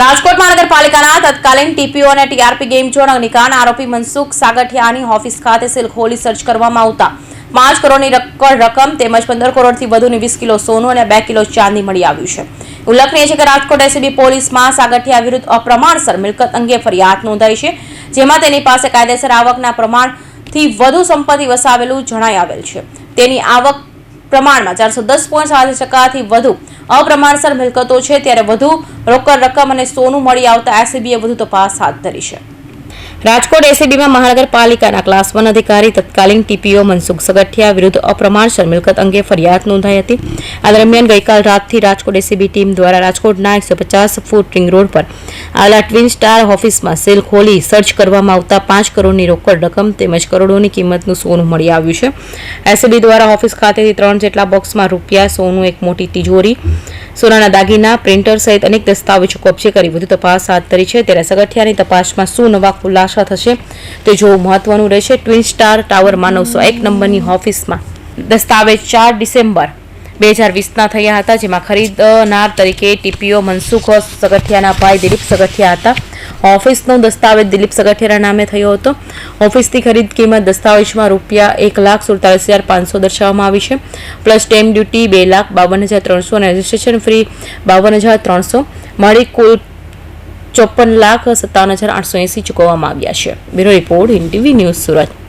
રાજકોટ મહાનગરપાલિકાના તત્કાલીન ટીપીઓ અને ટીઆરપી ગેમ ઝોન અગ્નિકાંડ આરોપી મનસુખ સાગઠિયાની ઓફિસ ખાતે સીલ ખોલી સર્ચ કરવામાં આવતા. પાંચ કરોડની રકમ તેમજ પંદર કરોડથી વધુની વીસ કિલો સોનું અને બે કિલો ચાંદી મળી આવ્યું છે. ઉલ્લેખનીય છે કે રાજકોટ એસીબી પોલીસમાં સાગઠિયા વિરુદ્ધ અપ્રમાણસર મિલકત અંગે ફરિયાદ નોંધાઈ છે, જેમાં તેની પાસે કાયદેસર આવકના પ્રમાણથી વધુ સંપત્તિ વસાવેલું જણાઈ આવેલ છે. તેની આવક પ્રમાણમાં ચારસો દસ પોઈન્ટ સાડત્રીસ ટકાથી વધુ અપ્રમાણસર મિલકતો છે. ત્યારે વધુ રોકડ રકમ અને સોનું મળી આવતા એસીબીએ વધુ તપાસ હાથ ધરી છે. રાજકોટ એસીબીમાં મહાનગરપાલિકાના ક્લાસ વન અધિકારી તત્કાલીન ટીપીઓ મનસુખ સગઠિયા વિરુદ્ધ અપ્રમાણસર મિલકત અંગે ફરિયાદ નોંધાઈ હતી. આ દરમિયાન ગઈકાલ રાતથી રાજકોટ એસીબી ટીમ દ્વારા રાજકોટના એકસો પચાસ ફૂટ રિંગ રોડ પર આવેલા ટ્વિન સ્ટાર ઓફિસમાં સેલ ખોલી સર્ચ કરવામાં આવતા પાંચ કરોડની રોકડ રકમ તેમજ કરોડોની કિંમતનું સોનું મળી આવ્યું છે. એસીબી દ્વારા ઓફિસ ખાતેથી ત્રણ જેટલા બોક્સમાં રૂપિયા, સોનું, એક મોટી તિજોરી સોનાના દાગીના, પ્રિન્ટર સહિત અનેક દસ્તાવેજો કબજે કરી વધુ તપાસ હાથ ધરી છે. ત્યારે સગઠિયાની તપાસમાં શું નવા ખુલાસા થશે તે જોવું મહત્વનું રહેશે. ટ્વિન સ્ટાર ટાવર માનવસો એક નંબરની ઓફિસમાં દસ્તાવેજ ચાર ડિસેમ્બર બે હજાર વીસના થયા હતા, જેમાં ખરીદનાર તરીકે ટીપીઓ મનસુખ, સગઠિયાના ભાઈ દિલીપ સગઠિયા હતા. ઓફિસનો દસ્તાવેજ દિલીપ સગઠિયાના નામે થયો હતો. ઓફિસની ખરીદ કિંમત દસ્તાવેજમાં રૂપિયા એક લાખ સુડતાલીસ હજાર પાંચસો દર્શાવવામાં આવી છે. પ્લસ સ્ટેમ્પ ડ્યુટી બે લાખ બાવન હજાર ત્રણસો અને રજિસ્ટ્રેશન ફ્રી બાવન હજાર ત્રણસો. મળી કુલ ચોપન લાખ સત્તાવન હજાર આઠસો એંસી ચૂકવવામાં આવ્યા છે. Bureau report in TV news Surat.